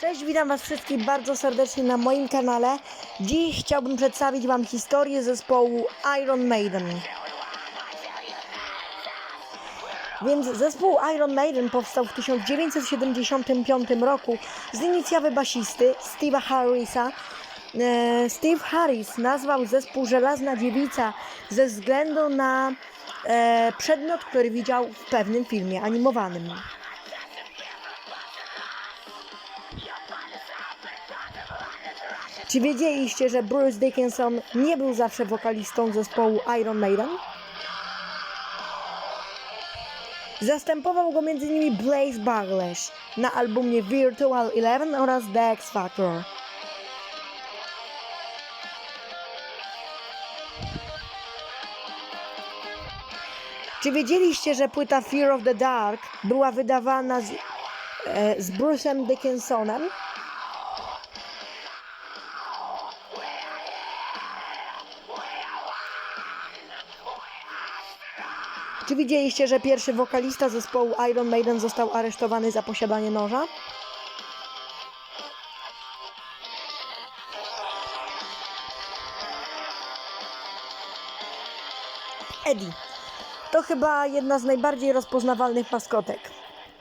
Cześć, witam Was wszystkich bardzo serdecznie na moim kanale. Dziś chciałbym przedstawić Wam historię zespołu Iron Maiden. Więc zespół Iron Maiden powstał w 1975 roku z inicjatywy basisty Steve'a Harrisa. E, Steve Harris nazwał zespół Żelazna Dziewica ze względu na e, przedmiot, który widział w pewnym filmie animowanym. Czy wiedzieliście, że Bruce Dickinson nie był zawsze wokalistą zespołu Iron Maiden? Zastępował go m.in. Blaze Baglash na albumie Virtual Eleven oraz The X Factor. Czy wiedzieliście, że płyta Fear of the Dark była wydawana z, e, z Bruce'em Dickinsonem? Czy widzieliście, że pierwszy wokalista zespołu Iron Maiden został aresztowany za posiadanie noża? Eddie. To chyba jedna z najbardziej rozpoznawalnych maskotek,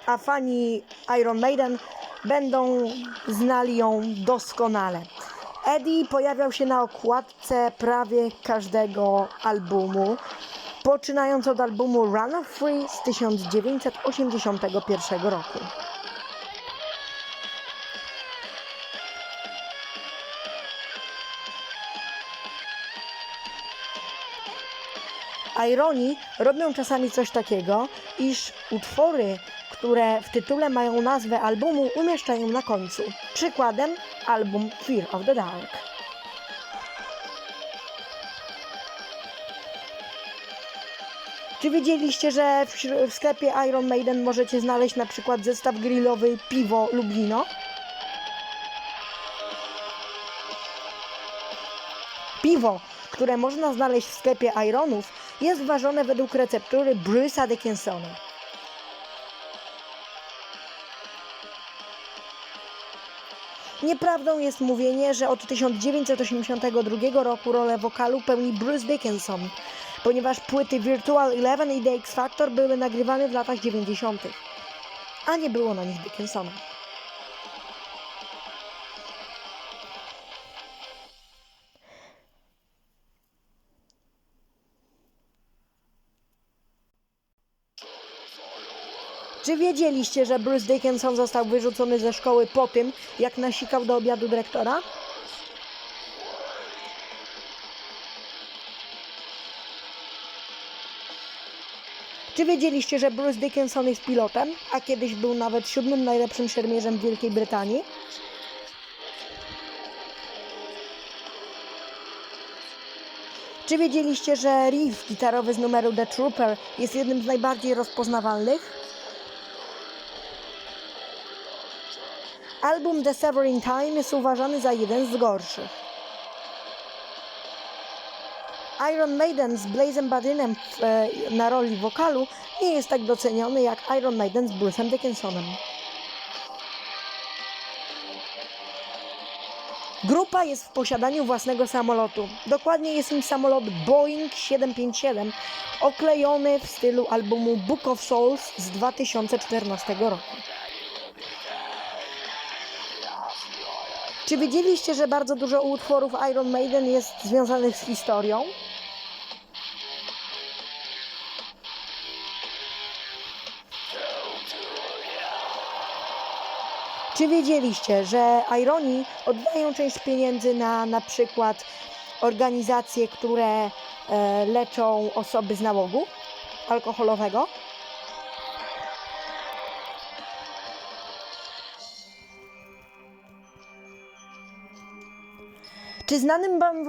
a fani Iron Maiden będą znali ją doskonale. Eddie pojawiał się na okładce prawie każdego albumu, poczynając od albumu Run of Free z 1981 roku. Ironi robią czasami coś takiego, iż utwory, które w tytule mają nazwę albumu, umieszczają na końcu. Przykładem album Fear of the Dark. Czy wiedzieliście, że w, w sklepie Iron Maiden możecie znaleźć na przykład zestaw grillowy piwo lub wino? Piwo, które można znaleźć w sklepie Ironów, jest ważone według receptury Bruce'a Dickinsona. Nieprawdą jest mówienie, że od 1982 roku rolę wokalu pełni Bruce Dickinson, ponieważ płyty Virtual Eleven i The X Factor były nagrywane w latach 90., a nie było na nich Dickinsona. Czy wiedzieliście, że Bruce Dickinson został wyrzucony ze szkoły po tym, jak nasikał do obiadu dyrektora? Czy wiedzieliście, że Bruce Dickinson jest pilotem, a kiedyś był nawet siódmym najlepszym szermierzem w Wielkiej Brytanii? Czy wiedzieliście, że riff gitarowy z numeru The Trooper jest jednym z najbardziej rozpoznawalnych? Album The Severing Time jest uważany za jeden z gorszych. Iron Maiden z Blazem Badinem w, e, na roli wokalu nie jest tak doceniony jak Iron Maiden z Bruce'em Dickinsonem. Grupa jest w posiadaniu własnego samolotu. Dokładnie jest nim samolot Boeing 757 oklejony w stylu albumu Book of Souls z 2014 roku. Czy wiedzieliście, że bardzo dużo utworów Iron Maiden jest związanych z historią? Czy wiedzieliście, że Ironi oddają część pieniędzy na na przykład organizacje, które e, leczą osoby z nałogu alkoholowego? Czy znanym wam,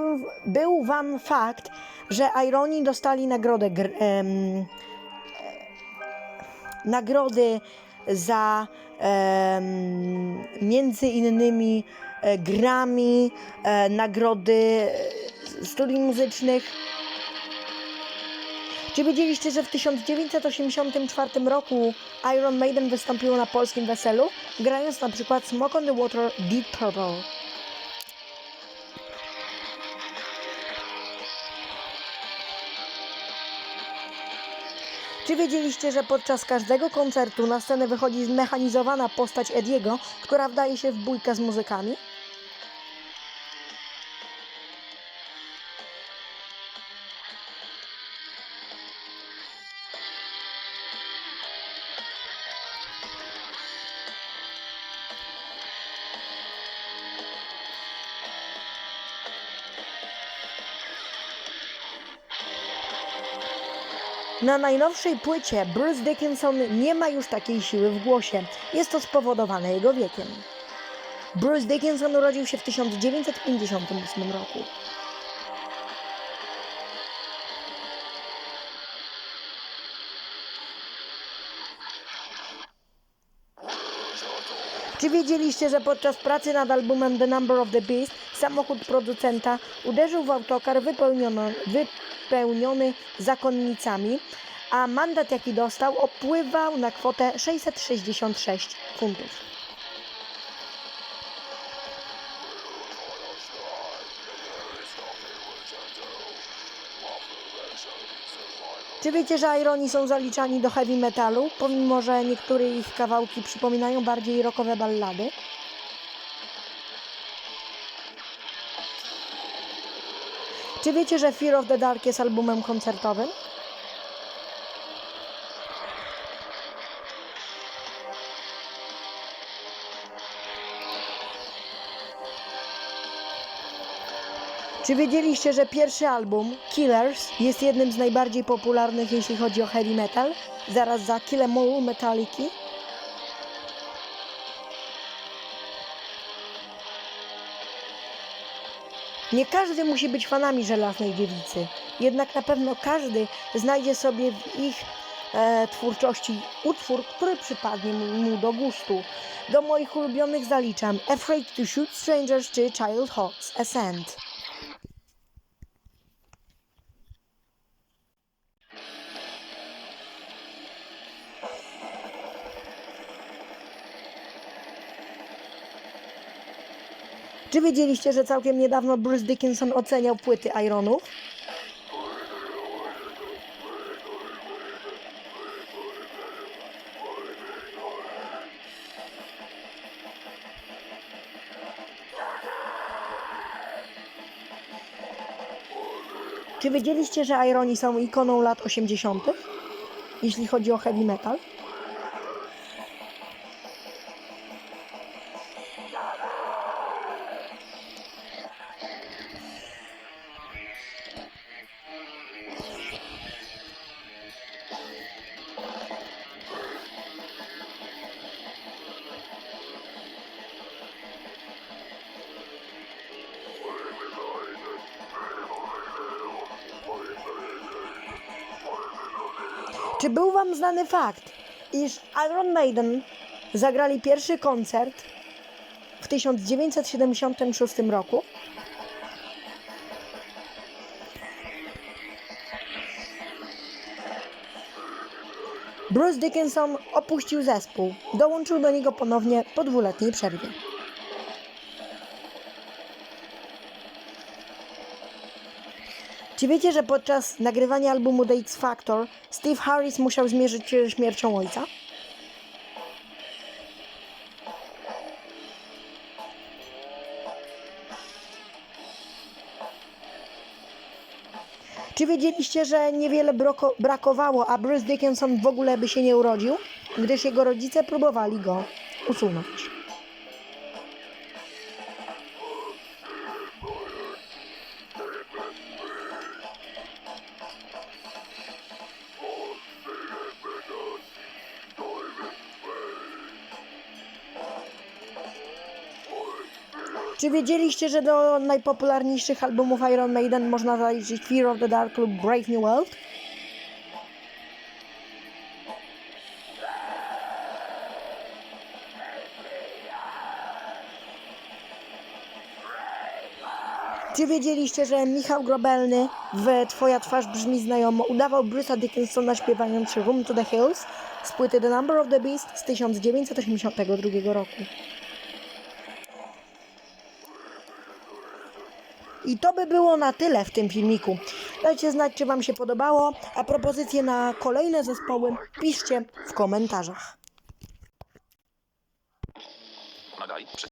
był Wam fakt, że Ironi dostali nagrodę, gr, em, nagrody za między innymi e, Grammy, e, nagrody e, studii muzycznych? Czy wiedzieliście, że w 1984 roku Iron Maiden wystąpiło na polskim weselu, grając na przykład Smoke on the Water Deep Purple? Czy wiedzieliście, że podczas każdego koncertu na scenę wychodzi zmechanizowana postać Ediego, która wdaje się w bójkę z muzykami? Na najnowszej płycie Bruce Dickinson nie ma już takiej siły w głosie. Jest to spowodowane jego wiekiem. Bruce Dickinson urodził się w 1958 roku. Czy wiedzieliście, że podczas pracy nad albumem The Number of the Beast samochód producenta uderzył w autokar wypełniony, zakonnicami, a mandat jaki dostał opływał na kwotę 666 funtów? Czy wiecie, że Ironi są zaliczani do heavy metalu, pomimo że niektóre ich kawałki przypominają bardziej rockowe ballady? Czy wiecie, że Fear of the Dark jest albumem koncertowym? Czy wiedzieliście, że pierwszy album, Killers, jest jednym z najbardziej popularnych, jeśli chodzi o heavy metal, zaraz za Kill Em All Metaliki? Nie każdy musi być fanami Żelaznej Dziewicy, jednak na pewno każdy znajdzie sobie w ich e, twórczości utwór, który przypadnie mu, do gustu. Do moich ulubionych zaliczam Afraid to Shoot Strangers czy Child Hawks Ascent. Czy wiedzieliście, że całkiem niedawno Bruce Dickinson oceniał płyty Ironów? Czy wiedzieliście, że Ironi są ikoną lat 80., jeśli chodzi o heavy metal? Czy był Wam znany fakt, iż Iron Maiden zagrali pierwszy koncert w 1976 roku? Bruce Dickinson opuścił zespół. Dołączył do niego ponownie po dwuletniej przerwie. Czy wiecie, że podczas nagrywania albumu The X Factor Steve Harris musiał zmierzyć się śmiercią ojca? Czy wiedzieliście, że niewiele broko- brakowało, a Bruce Dickinson w ogóle by się nie urodził, gdyż jego rodzice próbowali go usunąć? Czy wiedzieliście, że do najpopularniejszych albumów Iron Maiden można zaliczyć Fear of the Dark lub Brave New World? Czy wiedzieliście, że Michał Grobelny w Twoja twarz brzmi znajomo udawał Bruce'a Dickinsona śpiewając Room to the Hills z płyty The Number of the Beast z 1982 roku? I to by było na tyle w tym filmiku. Dajcie znać, czy Wam się podobało, a propozycje na kolejne zespoły piszcie w komentarzach.